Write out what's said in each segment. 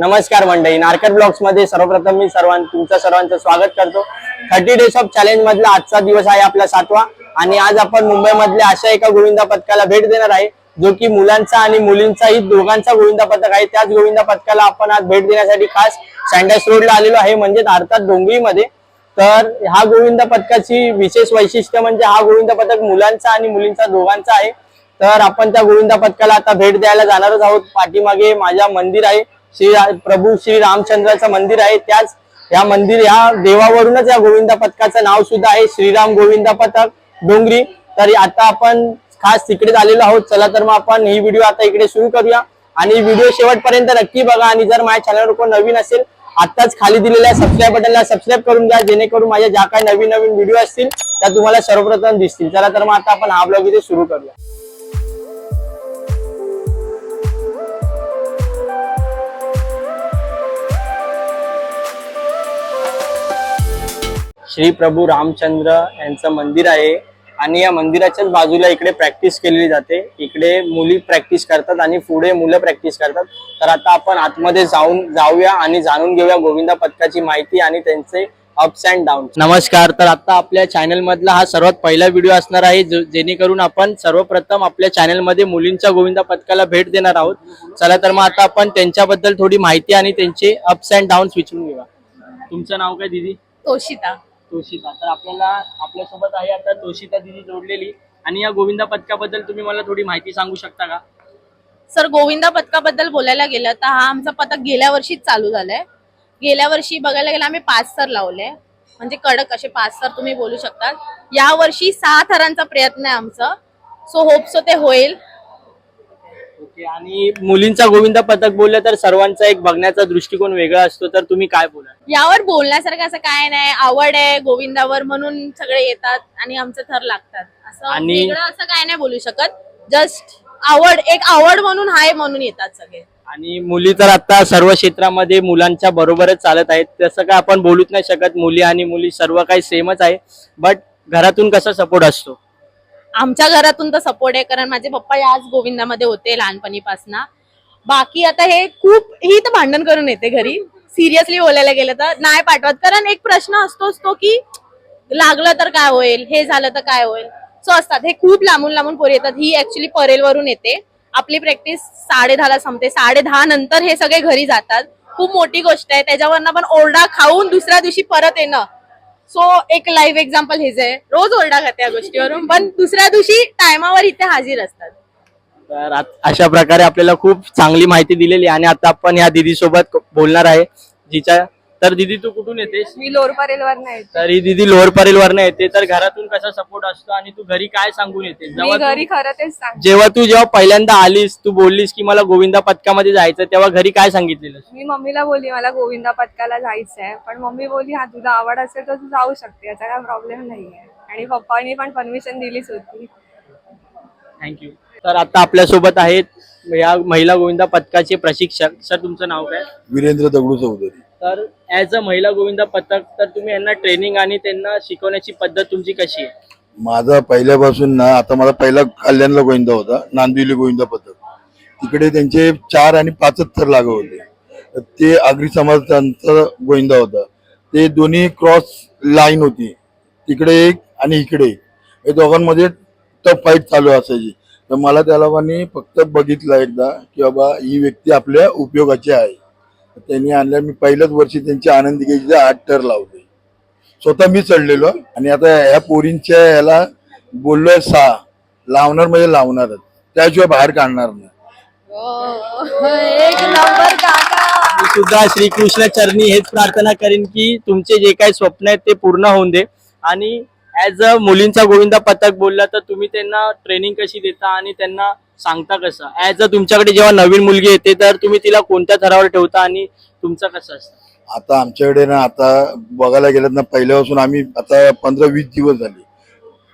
नमस्कार मंडळी. नारकट ब्लॉग्समध्ये सर्वप्रथम मी सर्वां तुमचं सर्वांचं स्वागत करतो. थर्टी डेज ऑफ चॅलेंज मधला आजचा दिवस आहे आपला सातवा. आणि आज आपण मुंबईमधल्या अशा एका गोविंदा पथकाला भेट देणार आहे जो की मुलांचा आणि मुलींचाही दोघांचा गोविंदा पथक आहे. त्याच गोविंदा पथकाला आपण आज भेट देण्यासाठी खास सँडस रोडला आलेलो आहे म्हणजे अर्थात डोंगरीमध्ये तर हा गोविंदा पथकाची विशेष वैशिष्ट्य म्हणजे हा गोविंदा पथक मुलांचा आणि मुलींचा दोघांचा आहे. तर आपण त्या गोविंदा पथकाला आता भेट द्यायला जाणारच आहोत. पाठीमागे माझ्या मंदिर आहे. श्री प्रभू श्री रामचंद्राचं मंदिर आहे. त्याच या मंदिर या देवावरूनच या गोविंदा पथकाचं नाव सुद्धा आहे. श्रीराम गोविंदा पथक डोंगरी. तर आता आपण खास तिकडेच आलेलो आहोत. चला तर मग आपण ही व्हिडिओ आता इकडे सुरू करूया. आणि व्हिडिओ शेवटपर्यंत नक्की बघा. आणि जर माझ्या चॅनलवर कोण नवीन असेल आताच खाली दिलेल्या सबस्क्राईब बटनला सबस्क्राईब करून द्या जेणेकरून माझ्या ज्या काही नवीन नवीन व्हिडिओ असतील त्या तुम्हाला सर्वप्रथम दिसतील. चला तर मग आता आपण हा ब्लॉग इथे सुरू करूया. श्री प्रभू रामचंद्र यांचं मंदिर आहे. आणि या मंदिराच्याच बाजूला इकडे प्रॅक्टिस केलेली जाते. इकडे मुली प्रॅक्टिस करतात आणि पुढे मुलं प्रॅक्टिस करतात. तर आता आपण आतमध्ये जाऊन जाऊया आणि जाणून घेऊया गोविंदा पथकाची माहिती आणि त्यांचे अप्स अँड डाऊन नमस्कार. तर आता आपल्या चॅनल मधला हा सर्वात पहिला व्हिडिओ असणार आहे जेणेकरून आपण सर्वप्रथम आपल्या चॅनलमध्ये मुलींच्या गोविंदा पथकाला भेट देणार आहोत. चला तर मग आता आपण त्यांच्याबद्दल थोडी माहिती आणि त्यांचे अप्स अँड डाऊन्स विचारून घेऊया. तुमचं नाव काय दिदी? तोशिता. तोशिता तर आपल्याला आपल्यासोबत आहे आता तोशिता दिदी जोडलेली. आणि या गोविंदा पथकाबद्दल तुम्ही मला थोडी माहिती सांगू शकता का? सर गोविंदा पथकाबद्दल बोलायला गेलं तर हा आमचा पथक गेल्या वर्षीच चालू झालाय. गेल्या वर्षी बघायला गेलं आम्ही पाच सर लावले. म्हणजे कडक असे पाच सर तुम्ही बोलू शकता. या वर्षी सहा थरांचा प्रयत्न आहे आमचं. सो होप सो ते होईल. ओके आणि मुलींचा गोविंदा पथक बोललं तर सर्वांचा एक बघण्याचा दृष्टिकोन वेगळा असतो. तर तुम्ही काय बोला यावर बोलण्यासारखं असं काय नाही. आवड आहे गोविंदावर म्हणून सगळे येतात आणि आमचे थर लागतात. असं आणि- वेगळं असं काय नाही बोलू शकत. जस्ट आवड एक आवड म्हणून हाय म्हणून येतात सगळे. आणि मुली तर आता सर्व क्षेत्रामध्ये मुलांच्या बरोबरच चालत आहेत. तसं काय आपण बोलूच नाही शकत. मुली आणि मुली सर्व काही सेमच आहे. बट घरातून कसा सपोर्ट असतो? आमच्या घरातून तर सपोर्ट आहे कारण माझे पप्पा याच गोविंदामध्ये होते लहानपणीपासून. बाकी आता हे खूप ही तर भांडण करून येते घरी. सिरियसली बोलायला गेलं तर नाही पाठवत. कारण एक प्रश्न असतोच तो की लागलं तर काय होईल? हे झालं तर काय होईल? सो असतात. हे खूप लांबून लांबून पोरी येतात. ही ऍक्च्युली परेलवरून येते. आपली प्रॅक्टिस साडे दहाला संपते. साडे दहा नंतर हे सगळे घरी जातात. खूप मोठी गोष्ट आहे. त्याच्यावरनं पण ओरडा खाऊन दुसऱ्या दिवशी परत येणं. सो एक लाईव्ह एक्झाम्पल हेच आहे. रोज ओरडा खाते या गोष्टीवरून पण दुसऱ्या दिवशी टायमावर इथे हाजीर असतात. तर आत- अशा प्रकारे आपल्याला खूप चांगली माहिती दिलेली आणि आता आपण या दीदी सोबत बोलणार आहे जिच्या तर दिदी तू कुठून येतेस? मी लोअर परेलवर नाही तर ही दिदी लोअर परेल वरनं येते. तर घरातून कसा सपोर्ट असतो आणि तू घरी काय सांगून येते मी जेव्हा घरी तू- खरं तेच सांग जेव्हा तू जेव्हा पहिल्यांदा आलीस तू बोललीस की मला गोविंदा पथकामध्ये जायचं तेव्हा घरी काय सांगितलेलं मी मम्मीला बोलली मला गोविंदा पथकाला जायचं आहे पण मम्मी बोलली हा तुला आवड असेल तर तू जाऊ शकते याचा काय प्रॉब्लेम नाहीये. आणि पप्पांनी पण परमिशन दिलीच होती. थँक्यू तर आता आपल्यासोबत आहेत या महिला गोविंदा पथकाचे प्रशिक्षक. सर तुमचं नाव काय? वीरेंद्र दगडू चौधरी. तर ऍज अ महिला गोविंदा पथक तर तुम्ही यांना ट्रेनिंग आणि त्यांना शिकवण्याची पद्धत तुमची कशी आहे? माझा पहिल्यापासून ना आता माझा पहिला कल्याणला गोविंदा होता नांदिवली गोविंदा पथक. तिकडे त्यांचे चार आणि पाचच थर लागू होते. तर ते आगरी समाजांचा गोविंदा होता. ते दोन्ही क्रॉस लाईन होती. तिकडे एक आणि इकडे. एक हे दोघांमध्ये टफ फाईट चालू असायची. तर मला त्या लोकांनी फक्त बघितलं एकदा की बाबा ही व्यक्ती आपल्या उपयोगाची आहे. त्यांनी आणल्या मी पहिल्याच वर्षी त्यांची आनंदी गेजीचे आठ तर लावले. स्वतः मी चढलेलो. आणि आता ह्या पोरींच्या ह्याला बोललोय सहा. लावणार म्हणजे लावणारच. त्याशिवाय बाहेर काढणार नाही. एक नंबर काका. मी सुद्धा श्रीकृष्ण चरणी हेच प्रार्थना करेन की तुमचे जे काही स्वप्न आहेत ते पूर्ण होऊन दे. आणि ऍज अ मुलींचा गोविंदा पथक बोलला तर तुम्ही त्यांना ट्रेनिंग कशी देता आणि त्यांना सांगता कसं? ऍज अ तुमच्याकडे जेव्हा नवीन मुलगी येते तर तुम्ही तिला कोणत्या थरावर ठेवता आणि तुमचं कसं असतं? आता आमच्याकडे ना आता बघायला गेलं ना पहिल्यापासून आम्ही आता पंधरा वीस दिवस झाले.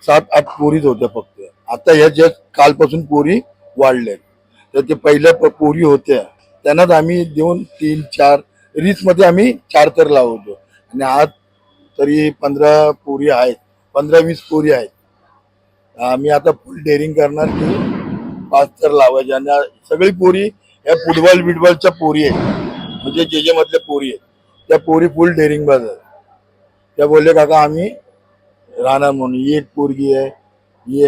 सात आठ पोरीच होत्या फक्त. आता ह्या ज्या कालपासून पोरी वाढल्या तर ते पहिल्या प- पोरी होत्या. त्यांनाच आम्ही देऊन तीन चार रीच मध्ये आम्ही चार तर लावतो. आणि आज तरी पंधरा पोरी आहेत. पंधरा वीस पोरी आहेत. आम्ही आता फुल डेअरिंग करणार की पाच तर लावायचे आणि सगळी पोरी या फुटबॉल बिटबॉलच्या पोरी आहेत. म्हणजे जे जे मधल्या पोरी आहेत. त्या पोरी फुल डेअरिंग बाज आहेत. त्या बोलले काका आम्ही राहणार म्हणून. ही एक पोरगी आहे. ही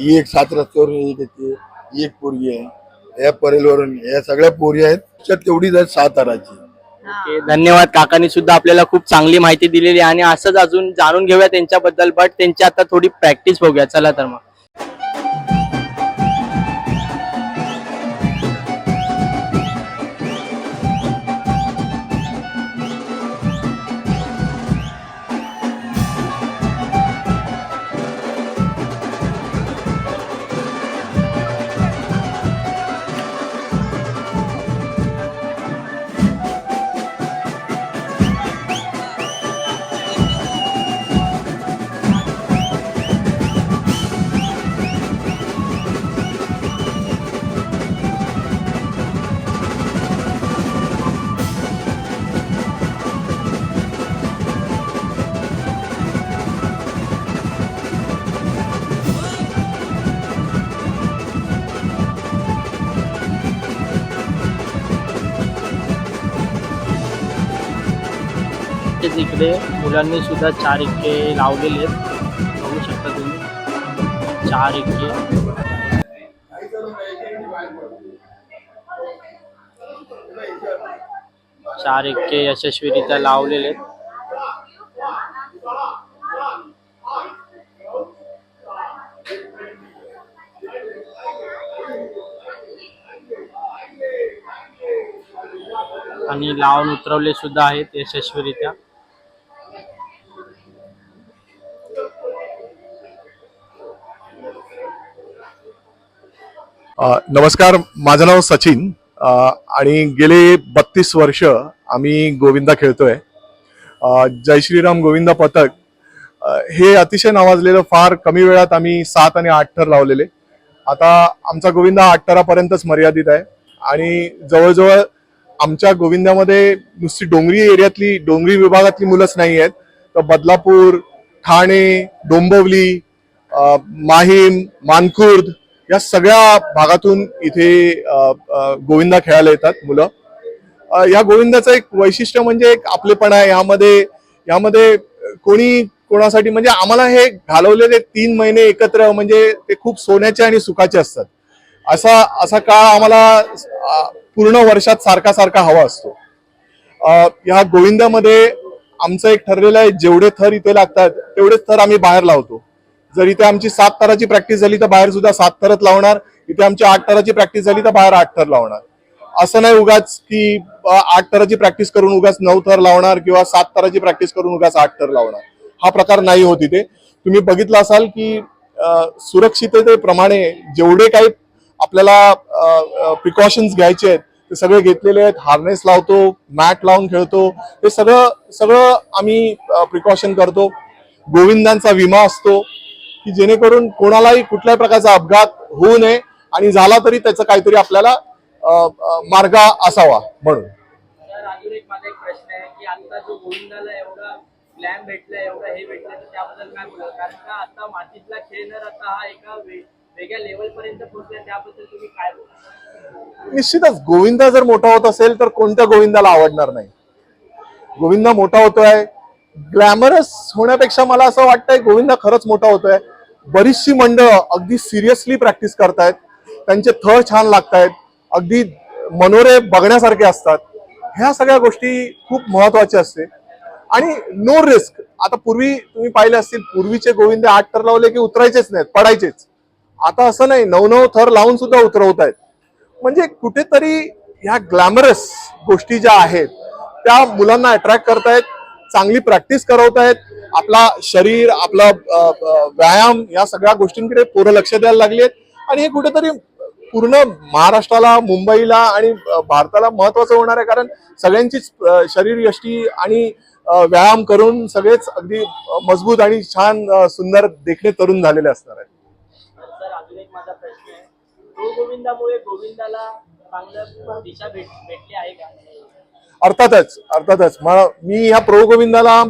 ही एक सात रस्त्यावरून एक येते ही एक पोरगी आहे. या परेलवरून या सगळ्या पोरी आहेत. त्याच्यात तेवढीच आहेत साताराची ओके, धन्यवाद. काकांनी सुद्धा आपल्याला खूप चांगली माहिती दिलेली आहे. आणि असंच अजून जाणून घेऊया त्यांच्याबद्दल बट त्यांची आता थोडी प्रॅक्टिस बघूया. चला तर मग. इकडे मुलांनी सुद्धा चार इक्के लावलेले आहेत. बघू शकता तुम्ही. चार इक्के चार इक्के यशस्वीरित्या लावलेले आहेत. आणि लावून उतरवले सुद्धा आहेत यशस्वीरित्या. नमस्कार माझं नाव सचिन. आणि गेले बत्तीस वर्ष आम्ही गोविंदा खेळतोय. जय श्रीराम गोविंदा पथक. हे अतिशय नावाजलेलं फार कमी वेळात आम्ही सात आणि आठ थर लावलेले. आता आमचा गोविंदा आठ ठरापर्यंतच मर्यादित आहे. आणि जवळजवळ आमच्या गोविंदामध्ये नुसती डोंगरी एरियातली डोंगरी विभागातली मुलंच नाही आहेत. तर बदलापूर ठाणे डोंबवली माहीम मानखुर्द या सगळ्या भागातून इथे गोविंदा खेळायला येतात मुलं. या गोविंदाचं एक वैशिष्ट्य म्हणजे एक आपलेपणा आहे. यामध्ये यामध्ये कोणी कोणासाठी म्हणजे आम्हाला हे घालवलेले तीन महिने एकत्र म्हणजे ते खूप सोन्याचे आणि सुखाचे असतात. असा असा काळ आम्हाला पूर्ण वर्षात सारखा सारखा हवा असतो. ह्या या गोविंदामध्ये आमचं एक ठरलेलं आहे जेवढे थर इथे लागतात तेवढेच थर आम्ही बाहेर लावतो. जर इथे आमची सात तराची प्रॅक्टिस झाली तर बाहेर सुद्धा सात तरच लावणार. इथे आमची आठ तराची प्रॅक्टिस झाली तर बाहेर आठ थर लावणार. असं नाही उगाच की आठ थराची प्रॅक्टिस करून उगाच नऊ थर लावणार किंवा सात थराची प्रॅक्टिस करून उगाच आठ थर लावणार. हा प्रकार नाही होत इथे. तुम्ही बघितलं असाल की सुरक्षिततेप्रमाणे जेवढे काही आपल्याला प्रिकॉशन्स घ्यायचे आहेत ते सगळे घेतलेले आहेत. हार्नेस लावतो मॅट लावून खेळतो. हे सगळं सगळं आम्ही प्रिकॉशन करतो. गोविंदांचा विमा असतो. की जेणेकरून कोणालाही कुठल्याही प्रकारचा अपघात होऊ नये आणि झाला तरी त्याचं काहीतरी आपल्याला मार्ग असावा म्हणून. तर अजून एक माझा एक प्रश्न आहे की आता जो गोविंदाला एवढा प्लॅन भेटलाय एवढा हे भेटलंय तर त्याबद्दल काय बोलाल? कारण का आता मातीतला खेळ न आता हा एका वे- वेगळ्या लेवल पर्यंत पोहोचलाय त्याबद्दल तुम्ही काय बोलाल? निश्चितच गोविंदा जर मोठा होत असेल तर कोणत्या गोविंदाला आवडणार नाही? गोविंदा मोठा होतोय. ग्लॅमरस होण्यापेक्षा मला असं वाटतंय गोविंदा खरंच मोठा होतोय. बरीचशी मंडळं अगदी सिरियसली प्रॅक्टिस करतायत. त्यांचे थळ छान लागतायत. अगदी मनोरे बघण्यासारखे असतात. ह्या सगळ्या गोष्टी खूप महत्त्वाच्या असते. आणि नो रिस्क आता पूर्वी तुम्ही पाहिले असतील पूर्वीचे गोविंदे आठ थर लावले की उतरायचेच नाहीत पडायचेच. आता असं नाही नऊ नऊ थर लावून सुद्धा उतरवत आहेत म्हणजे कुठेतरी ह्या ग्लॅमरस गोष्टी ज्या आहेत त्या मुलांना अट्रॅक्ट करतायत. चांगली प्रॅक्टिस करवतायत. आपला शरीर आपला व्यायाम या सगळ्या गोष्टींकडे पोरं लक्ष द्यायला लागली आहेत आणि हे कुठेतरी पूर्ण महाराष्ट्राला मुंबईला आणि भारताला महत्वाचं होणार आहे. कारण सगळ्यांचीच शरीर यष्टी आणि व्यायाम करून सगळेच अगदी मजबूत आणि छान सुंदर देखणे तरुण झालेले असणार आहेत. आहे. गोविंदामुळे गोविंदाला चांगलं दिशा भेट भेटली आहे का? अर्थातच अर्थातच. मला मी ह्या प्रो गोविंदाला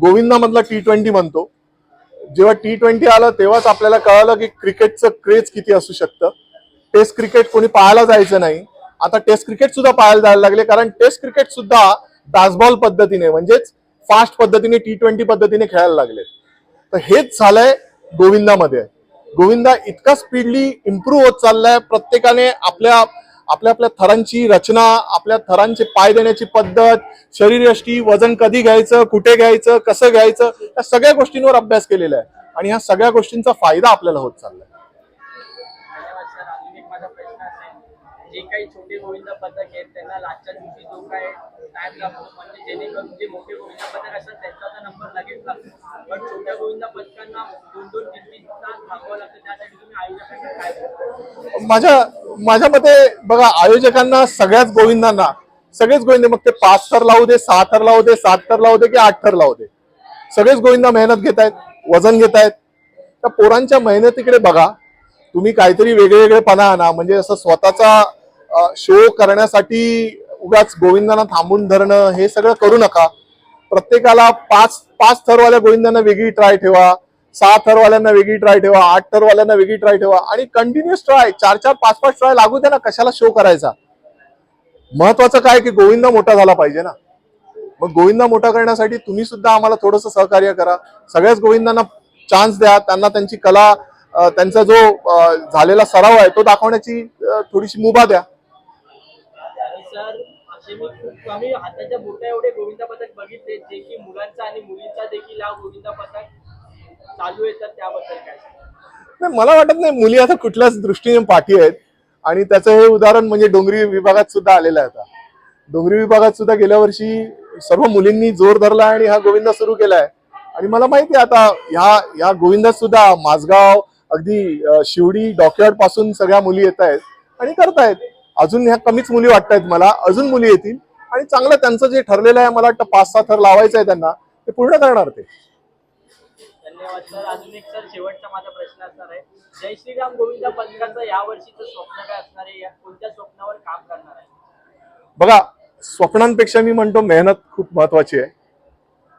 गोविंदामधला टी ट्वेंटी म्हणतो. जेव्हा टी ट्वेंटी आलं तेव्हाच आपल्याला कळालं की क्रिकेटचं क्रेज किती असू शकतं. टेस्ट क्रिकेट कोणी पाहायला जायचं नाही. आता टेस्ट क्रिकेट सुद्धा पाहायला जायला लागले कारण टेस्ट क्रिकेट सुद्धा डासबॉल पद्धतीने म्हणजेच फास्ट पद्धतीने टी ट्वेंटी पद्धतीने खेळायला लागले. तर हेच झालंय गोविंदामध्ये. गोविंदा इतका स्पीडली इम्प्रूव्ह होत चाललाय प्रत्येकाने आपल्या आपल्या आपल्या थरांची रचना आपल्या थरांचे पाय देण्याची पद्धत शरीरयष्टी वजन कधी घ्यायचं कुठे घ्यायचं कसं घ्यायचं या सगळ्या गोष्टींवर अभ्यास केलेला आहे. आणि ह्या सगळ्या गोष्टींचा फायदा आपल्याला होत चाललाय. जे काही छोटे गोविंद पथक आहेत त्यांना लास्टच्या दिवशी जो काय म्हणजे जेणेकरून जे मोठे पथक असतात त्यांचा तर नंबर लगेच लागतो पण छोट्या पथकांना दोन दोन तीन तीन तास थांबावं लागतं. त्यासाठी तुम्ही आयोजकांना काय बोलता? माझ्या माझ्या मते बघा आयोजकांना सगळ्याच गोविंदांना सगळेच गोविंद मग ते पाच तर लावू दे सहा तर लावू दे सात तर लावू दे की आठ तर लावू दे. सगळेच गोविंदा मेहनत घेत आहेत वजन घेत आहेत. त्या पोरांच्या मेहनतीकडे बघा तुम्ही काहीतरी वेगळे वेगळेपणा आणा. म्हणजे असं स्वतःचा शो करण्यासाठी उगाच गोविंदांना थांबून धरणं हे सगळं करू नका. प्रत्येकाला पाच पाच थरवाल्या गोविंदांना वेगळी ट्राय ठेवा. सहा थरवाल्यांना वेगळी ट्राय ठेवा. आठ थरवाल्यांना वेगळी ट्राय ठेवा. आणि कंटिन्युअस ट्राय चार चार पाच पाच ट्राय लागू द्या ना कशाला शो करायचा? महत्वाचं काय की गोविंदा मोठा झाला पाहिजे ना. मग गोविंदा मोठा करण्यासाठी तुम्ही सुद्धा आम्हाला थोडंसं सहकार्य करा. सगळ्याच गोविंदांना चान्स द्या. त्यांना त्यांची कला त्यांचा जो झालेला सराव आहे तो दाखवण्याची थोडीशी मुभा द्या. कमी हाताच्या बोटा एवढे गोविंदा पथक बघितले जे की मुलांचा आणि मुलींचा देखील हा गोविंदा पथक चालू आहे तर त्याबद्दल काय नाही मला वाटत नाही मुली आता कुठल्याच दृष्टीने पाठी आहेत. आणि त्याचं हे उदाहरण म्हणजे डोंगरी विभागात सुद्धा आलेलं आहे आता. डोंगरी विभागात सुद्धा गेल्या वर्षी सर्व मुलींनी जोर धरला आणि हा गोविंदा सुरू केलाय. आणि मला माहिती आहे आता ह्या ह्या गोविंदात सुद्धा माझगाव अगदी शिवडी डॉकयार्डपासून सगळ्या मुली येत आहेत आणि करतायत. अजून ह्या कमीच मुली वाटत आहेत मला. अजून मुली येतील. आणि चांगलं त्यांचं जे ठरलेलं आहे मला वाटतं पाच सहा थर लावायचं आहे त्यांना ते पूर्ण करणार ते. धन्यवाद सर. अजून एक सर शेवटचा माझा प्रश्न असणार आहे. जय श्रीराम गोविंद पथकाचं या वर्षीचं स्वप्न काय असणार आहे? या कोणत्या स्वप्नावर काम करणार आहे? बघा स्वप्नांपेक्षा मी म्हणतो मेहनत खूप महत्वाची आहे.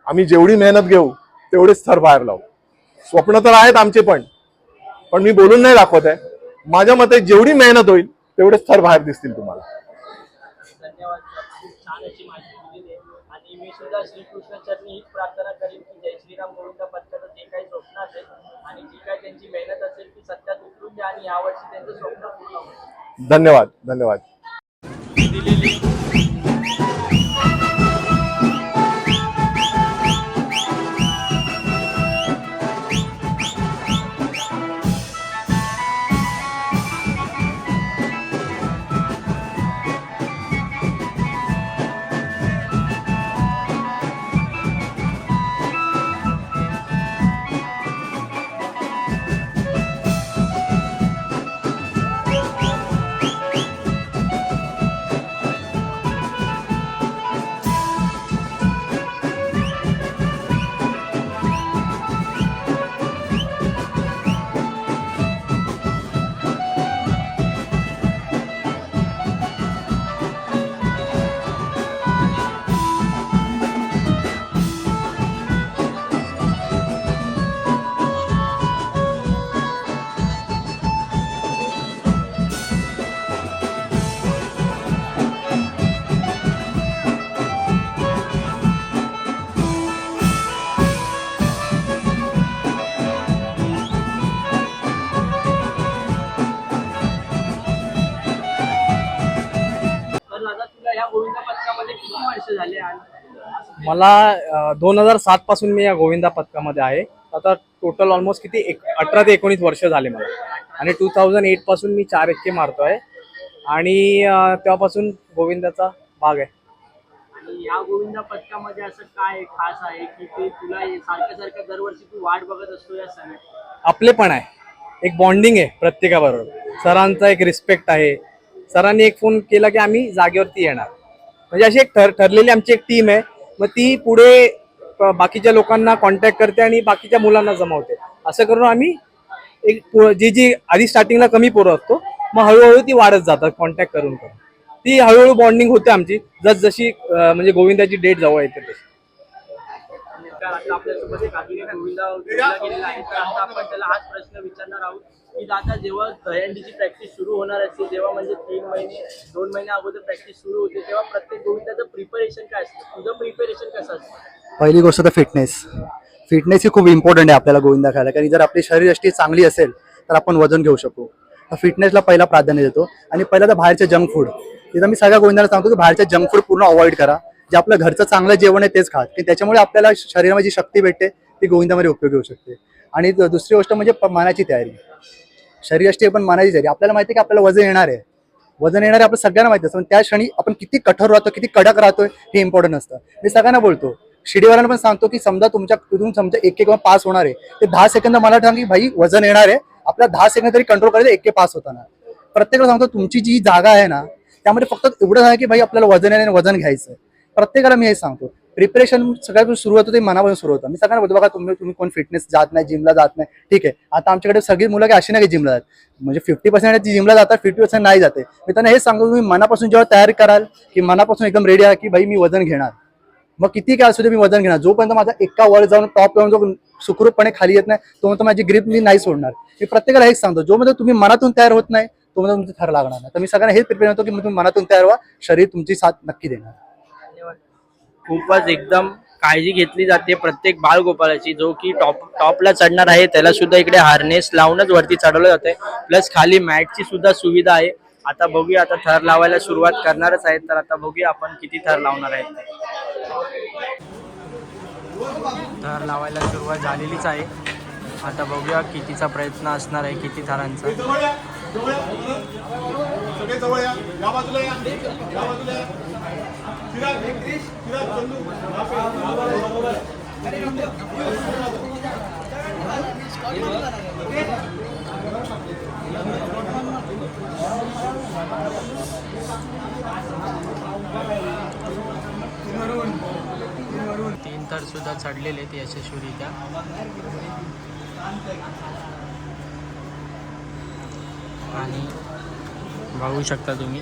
आम्ही जेवढी मेहनत घेऊ तेवढेच थर बाहेर लावू. स्वप्न तर आहेत आमचे पण. पण मी बोलून नाही दाखवत आहे. माझ्या मते जेवढी मेहनत होईल तेवढेच थर बाहेर दिसतील तुम्हाला. धन्यवाद. सर खूप छान अशी माहिती दिली आहे. आणि मी सुद्धा श्रीकृष्ण चरणी हीच प्रार्थना करीन की जय श्रीराम गोविंद पथकाचं जे काही स्वप्न असेल आणि जी काही त्यांची मेहनत असेल ती सत्यात उतरून द्या आणि यावर्षी त्यांचं स्वप्न पूर्ण होईल. धन्यवाद धन्यवाद. तर मला दोन हजार सात पासून मी या गोविंदा पथकामध्ये आहे. आता टोटल ऑलमोस्ट किती एक अठरा ते एकोणीस वर्ष झाले मला. आणि टू थाउजंड एटपासून मी चार एक्के मारतोय. आणि अं, तेव्हापासून गोविंदाचा भाग आहे. आणि या गोविंद पथकामध्ये असं काय खास आहे की ते तुला हे सारखं सारखं दरवर्षी तू वाट बघत असतो या सगळ्या? आपले पण आहे. एक बॉन्डिंग आहे प्रत्येकाबरोबर. सरांचा एक रिस्पेक्ट आहे. सरांनी एक फोन केला की आम्ही जागेवरती येणार. म्हणजे अशी एक ठर ठरलेली आमची एक टीम आहे. मग ती पुढे बाकीच्या लोकांना कॉन्टॅक्ट करते आणि बाकीच्या मुलांना जमावते. असं करून आम्ही एक जी जी आधी स्टार्टिंगला कमी पोरं असतो मग हळूहळू ती वाढत जातात कॉन्टॅक्ट करून करून. ती हळूहळू बॉन्डिंग होते आमची जस जशी म्हणजे गोविंदाची डेट जवळ येते तशी. आपल्यासोबत एक गोविंदा गेलेला आहे. तर आता आपण त्याला हाच प्रश्न विचारणार आहोत. की दादा जेव्हा दहीहंडीची प्रॅक्टिस सुरू होणार असते जेव्हा म्हणजे तीन महिने दोन महिने अगोदर प्रॅक्टिस सुरू होते तेव्हा प्रत्येक गोविंदाचं प्रिपरेशन काय असतं? तुझं प्रिपरेशन कसं असतं? पहिली गोष्ट तर फिटनेस फिटनेस ही खूप इम्पॉर्टंट आहे आपल्याला गोविंदा खायला. कारण जर आपली शरीरयष्टी चांगली असेल तर आपण वजन घेऊ शकू. तर फिटनेसला पहिला प्राधान्य देतो. आणि पहिला तर बाहेरचे जंक फूड तिथं मी सगळ्या गोविंदाला सांगतो की बाहेरचे जंक फूड पूर्ण अवॉइड करा. जे आपलं घरचं चांगलं जेवण आहे तेच खा. की त्याच्यामुळे आपल्याला शरीरामध्ये जी शक्ती भेटते ती गोविंदामध्ये उपयोगी होऊ शकते. आणि दुसरी गोष्ट म्हणजे मानाची तयारी. शरीरयष्टी पण मानाची तयारी. आपल्याला माहिती आहे की आपल्याला वजन येणार आहे. वजन येणार आहे आपलं सगळ्यांना माहिती असतं पण त्या क्षणी आपण किती कठोर राहतो किती कडक राहतोय हे इम्पॉर्टंट असतं मी सगळ्यांना बोलतो. शिडीवाल्यांना पण सांगतो की समजा तुमच्या तिथून समजा एक एक पास होणार आहे. ते दहा सेकंद मला सांग की भाई वजन येणार आहे. आपल्या दहा सेकंद तरी कंट्रोल करायचं एक पास होताना. प्रत्येकाला सांगतो तुमची जी जागा आहे ना त्यामध्ये फक्त एवढं आहे की भाई आपल्याला वजन येणार वजन घ्यायचं आहे. प्रत्येकाला मी हे सांगतो. प्रिपरेशन सगळ्यात सुरू होतं ते मनापासून सुरू होतं. मी सगळ्यांना बोलतो बघा तुम्ही तुम्ही कोण फिटनेस जात नाही जिमला जात नाही. ठीक आहे. आता आमच्याकडे सगळी मुलं काही अशी नाही की जिमला जात. म्हणजे फिफ्टी पर्सेंट जिमला जातात फिफ्टी पर्सेंट नाही जाते मी त्यांना हे सांगतो तुम्ही मनापासून जेव्हा तयार कराल की मनापासून एकदम रेडी आहे की भाई मी वजन घेणार. मग किती काय असू दे मी वजन घेणार? जोपर्यंत माझा एका वर जाऊन टॉप जाऊन जो सुखरूपपणे खाली येत नाही तोपर्यंत माझी ग्रीप मी नाही सोडणार. मी प्रत्येकाला हेच सांगतो जो म्हणजे तुम्ही मनातून तयार होत नाही तोपर्यंत तुमचं ठर लागणार नाही. तर मी सगळ्यांना हेच प्रिपेअर होतो की तुम्ही मनातून तयार व्हा शरीर तुमची साथ नक्की देणार. खूपच एकदम काळजी घेतली जाते प्रत्येक बाळगोपाळाची. जो की टॉप टॉपला चढणार आहे त्याला सुद्धा इकडे हार्नेस लावूनच वरती चढवलं जाते प्लस खाली मॅटची सुद्धा सुविधा आहे. आता बघूया आता थर लावायला सुरुवात करणारच आहेत. तर आता बघूया आपण किती थर लावणार आहेत. थर लावायला सुरुवात झालेलीच आहे. आता बघूया कितीचा प्रयत्न असणार आहे किती थरांचा. तीन थर सुद्धा चढलेले आहेत यशस्वीरित्या. आणि बघू शकता तुम्ही.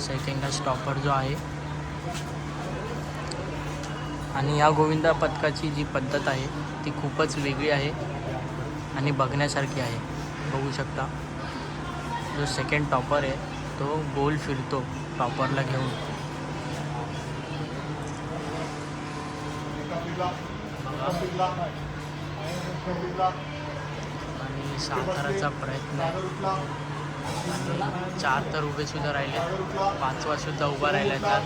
सेकंड स्टॉपर जो आहे. आणि या गोविंदा पथकाची जी पद्धत आहे ती खूपच वेगळी आहे आणि बघण्यासारखी आहे. बघू शकता. जो सेकंड टॉपर आहे तो गोल फिरतो टॉपरला घेऊन. आणि साताराचा प्रयत्न. चार तर उभे सुद्धा राहिले. पाचवा सुद्धा उभा राहिला तर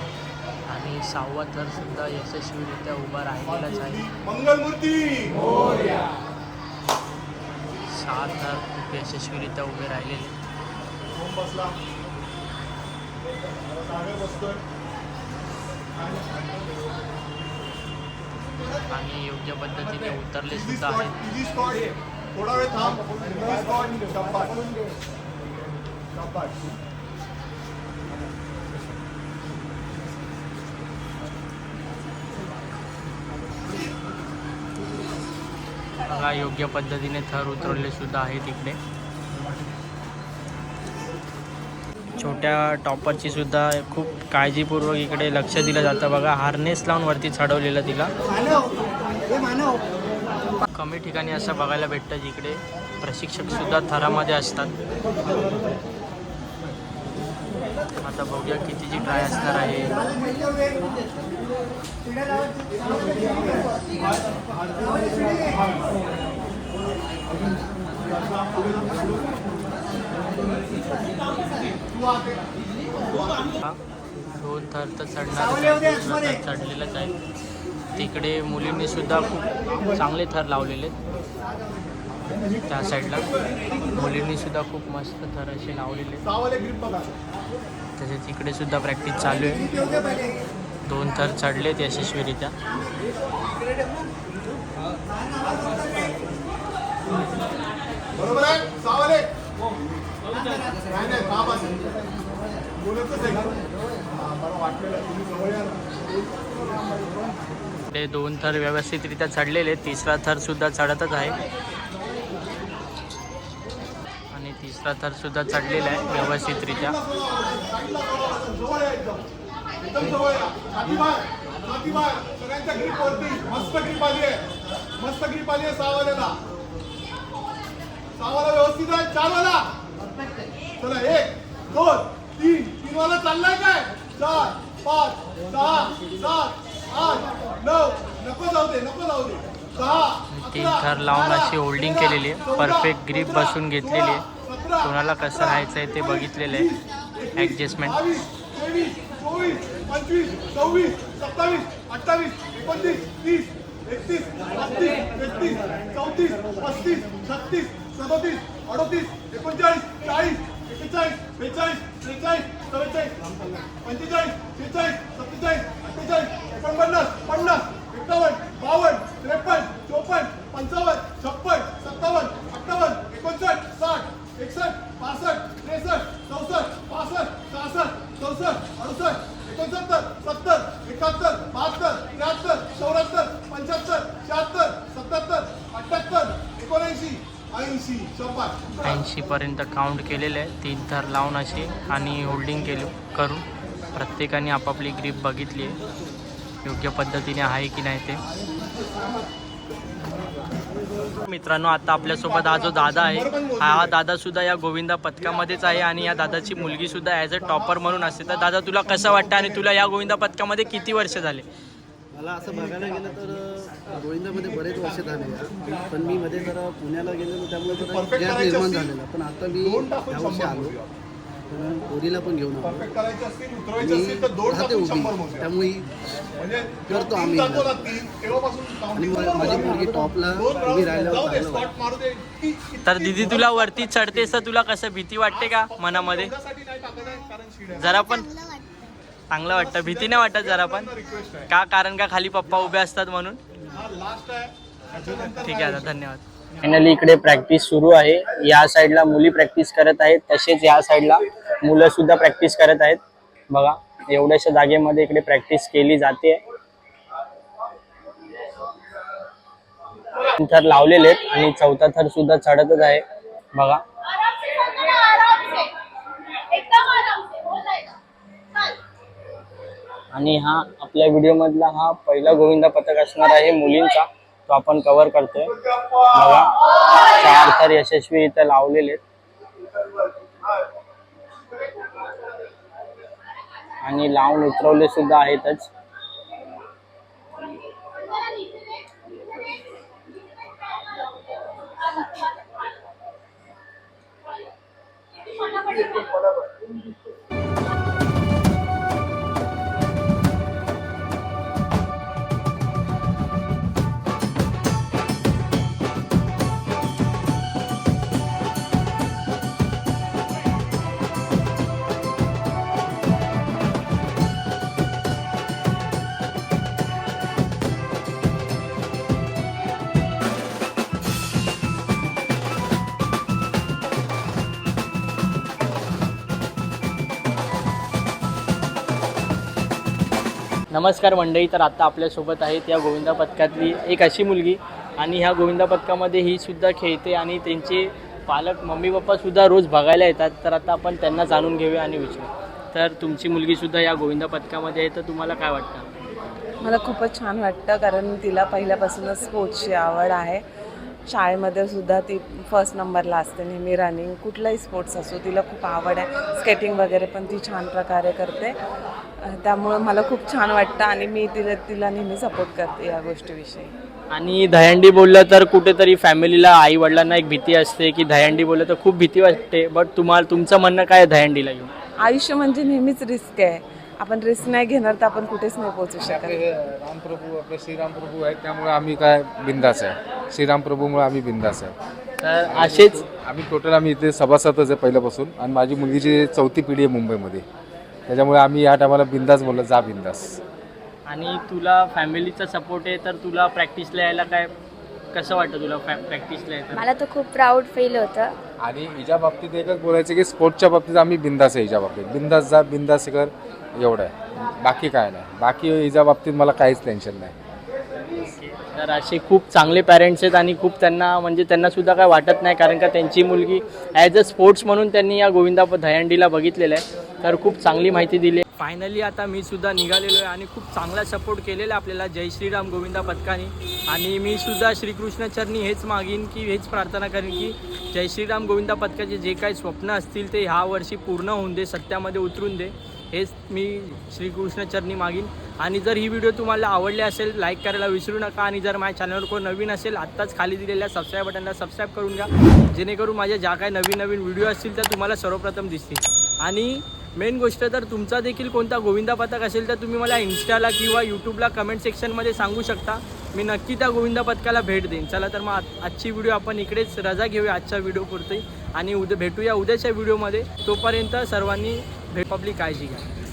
आणि सहावा तर सुद्धा यशस्वीरित्या उभा राहिलेलाच आहे. सहा तर खूप यशस्वीरित्या उभे राहिलेले. आणि योग्य पद्धतीने उतरले सुद्धा आहेत थोडा वेळ थांब. बघा योग्य पद्धतीने थर उतरवले सुद्धा आहे तिकडे छोट्या टॉपरची सुद्धा खूप काळजीपूर्वक इकडे लक्ष दिलं जातं बघा. हार्नेस लावून वरती चढवलेलं तिला. कमी ठिकाणी असं बघायला भेटतं जिकडे प्रशिक्षक सुद्धा थरामध्ये असतात. आता बघूया कितीची ट्राय असणार आहे. दोन थर तर चढणार चढलेलंच आहे. तिकडे मुलींनी सुद्धा खूप चांगले थर लावलेले. आहेत. त्या साईडला. मुलींनी सुद्धा खूप मस्त थर असे लावलेले. तसेच इकडे सुद्धा प्रॅक्टिस चालू आहे. दोन थर चढलेत यशस्वीरित्या. ते दोन थर व्यवस्थितरित्या चढलेले तिसरा थर सुद्धा चढतच आहे आणि तिसरा थर सुद्धा चढलेला आहे व्यवस्थितरित्या जवळ या एकदम एकदम जवळ या छाती बाहेर मस्त ग्रीप आली आहे मस्त ग्रीप आली आहे सहावाल्याला सहावाला व्यवस्थित आहे चार वाला चला एक दोन तीन. तीन वाला चाललाय काय? चार पाच सहा सात आठ नऊ. नको जाऊ दे नको जाऊ दे. दहा तीन अकरा, थर लावून अशी होल्डिंग केलेली आहे. परफेक्ट ग्रीप बसून घेतलेली आहे. कोणाला कसं राहायचं आहे ते बघितलेलं आहे ॲडजस्टमेंट तेवीस चोवीस पंचवीस सव्वीस सत्तावीस अठ्ठावीस एकोणतीस तीस एकतीस बत्तीस तेहतीस चौतीस पस्तीस छत्तीस सदोतीस अडतीस एकोणचाळीस चाळीस एकेचाळीस बेचाळीस त्रेचाळीस चव्वेचाळीस पंचेचाळीस शेहेचाळीस सत्तेचाळीस अठ्ठेचाळीस एकोणपन्नास पन्नास एकावन्न बावन्न त्रेपन्न चोपन्न पंचावन्न छप्पन सत्तावन्न अठ्ठावन्न एकोणसाठ साठ एकसष्ट पासष्ट त्रेसष्ट चौसष्ट पासष्ट सहासष्ट चौसष्ट अडुसष्ट एकोणसत्तर सत्तर एकाहत्तर बहात्तर त्र्याहत्तर चौऱ्याहत्तर पंच्याहत्तर शहात्तर सत्याहत्तर अठ्याहत्तर एकोणऐंशी ऐंशी शंभर. ऐंशी पर्यंत काउंट केलेले आहे तीन थर लावून असे आणि होल्डिंग केली करून प्रत्येकाने आपापली ग्रीप बघितली आहे. योग्य पद्धतीने आहे की नाही ते? मित्रांनो आता आपल्यासोबत हा जो दादा आहे हा दादा सुद्धा या गोविंदा पथकामध्येच आहे आणि या दादाची मुलगी सुद्धा ॲज अ टॉपर म्हणून असते. तर दादा तुला कसं वाटतं आणि तुला या गोविंदा पथकामध्ये किती वर्ष झाले? मला असं बघायला गेलं तर गोविंदामध्ये बरेच वर्ष झाले पण मी मध्ये जरा पुण्याला गेलेलो त्यामुळे निर्माण झालेला. पण आता मी ह्या वर्षी आलो. पोरीला पण घेऊन राहते उभी. त्यामुळे म्हणजे करतो तीन आम्ही आणि माझी मुलगी टॉपला उभी तर दिदी तुला वरती चढतेस तर तुला कसं भीती वाटते का मनामध्ये. जरा पण चांगलं वाटतं. भीती नाही वाटत जरा पण. का? कारण का खाली पप्पा उभे असतात म्हणून? हा लास्ट आहे. त्याच्यानंतर ठीक आहे आता धन्यवाद. फायनली इकडे प्रॅक्टिस सुरू आहे. या साईडला मुली प्रॅक्टिस करत आहेत. तसेच या साईडला मुलं सुद्धा प्रॅक्टिस करत आहेत. बघा एवढ्याशा जागेमध्ये इकडे प्रॅक्टिस केली जाते. थर लावलेले आहेत आणि चौथा थर सुद्धा चढतच आहे. बघा. आणि हा आपल्या व्हिडिओ मधला हा पहिला गोविंदा पथक असणार आहे मुलींचा. तो आपण कव्हर करतोय. बघा चार तर यशस्वी इथं लावलेले आणि लावून उतरवले सुद्धा आहेतच. नमस्कार मंडळी तर आता आपल्यासोबत आहेत या गोविंदा पथकातली एक अशी मुलगी आणि ह्या गोविंदा पथकामध्ये ही सुद्धा खेळते आणि त्यांचे पालक मम्मी पप्पा सुद्धा रोज बघायला येतात. तर आता आपण त्यांना जाणून घेऊया आणि विचारू. तर तुमची मुलगी सुद्धा या गोविंदा पथकामध्ये आहे तर तुम्हाला काय वाटतं? मला खूपच छान वाटतं कारण तिला पहिल्यापासूनच स्पोर्ट्सची आवड आहे. शाळेमध्ये सुद्धा ती फर्स्ट नंबरला असते नेहमी रनिंग कुठलाही स्पोर्ट्स असो तिला खूप आवड आहे. स्केटिंग वगैरे पण ती छान प्रकारे करते. त्यामुळं मला खूप छान वाटतं आणि मी तिला तिला नेहमी सपोर्ट करते या गोष्टीविषयी. आणि दहंडी बोललं तर कुठेतरी फॅमिलीला आई वडिलांना एक भीती असते की दहंडी बोललं तर खूप भीती वाटते. बट तुम्हाला तुमचं म्हणणं काय दहंडीला घेऊन आयुष्य म्हणजे नेहमीच रिस्क आहे. आपण रिस्क नाही घेणार तर आपण कुठेच नाही पोहोचू शकत. आपले रामप्रभू आपले श्रीराम प्रभू आहेत त्यामुळे आम्ही काय बिंदास आहे. श्रीराम प्रभूमुळे आम्ही बिंदास आहे. तर असेच आम्ही टोटल आम्ही इथे सभासदच आहे पहिल्यापासून आणि माझी मुलगीची चौथी पिढी आहे मुंबईमध्ये. त्याच्यामुळे आम्ही या टायमाला बिंदास बोललो जा बिंदास. आणि तुला फॅमिलीचा सपोर्ट आहे तर तुला प्रॅक्टिसला यायला काय कसं वाटतं तुला प्रॅक्टिसला यायचं मला तर खूप प्राऊड फील होतं. आणि हिच्या बाबतीत एकच बोलायचं की स्पोर्टच्या बाबतीत आम्ही बिंदास आहे हिच्या बाबतीत. बिंदास जा बिंदास कर. एवढं आहे. बाकी काय नाही. बाकी हिच्या बाबतीत मला काहीच टेन्शन नाही. तर असे खूप चांगले पॅरेंट्स आहेत आणि खूप त्यांना म्हणजे त्यांना सुद्धा काय वाटत नाही कारण का त्यांची मुलगी ॲज अ स्पोर्ट्स म्हणून त्यांनी या गोविंदा प- बघितलेलं आहे. तर खूप चांगली माहिती दिली. फायनली आता मी सुद्धा निघालेलो आहे आणि खूप चांगला सपोर्ट केलेला आहे आपल्याला जय श्रीराम गोविंदा पथकाने. आणि मी सुद्धा श्रीकृष्ण चरणी हेच मागीन की हेच प्रार्थना करेन की जय श्रीराम गोविंदा पथकाचे जे काही स्वप्न असतील ते ह्या वर्षी पूर्ण होऊन दे सत्यामध्ये उतरून दे. हेच मी श्रीकृष्ण चरणी मागीन. आणि जर ही व्हिडिओ तुम्हाला आवडली असेल लाईक करायला विसरू नका. आणि जर माझ्या चॅनलवर कोण नवीन असेल आत्ताच खाली दिलेल्या सबस्क्राईब बटनला सबस्क्राईब करून घ्या. जेणेकरून माझ्या ज्या काही नवीन नवीन व्हिडिओ असतील त्या तुम्हाला सर्वप्रथम दिसतील. आणि मेन गोष्ट तर तुमचा देखील कोणता गोविंदा पथक असेल तर तुम्ही मला इन्स्टाला किंवा यूट्यूबला कमेंट सेक्शनमध्ये सांगू शकता. मी नक्की त्या गोविंदा पथकाला भेट देईन. चला तर मग आ- आजची व्हिडिओ आपण इकडेच रजा घेऊया आजच्या व्हिडिओ पुरते. आणि उद्या भेटूया उद्याच्या व्हिडिओमध्ये तोपर्यंत सर्वांनी भेट आपली काळजी घ्या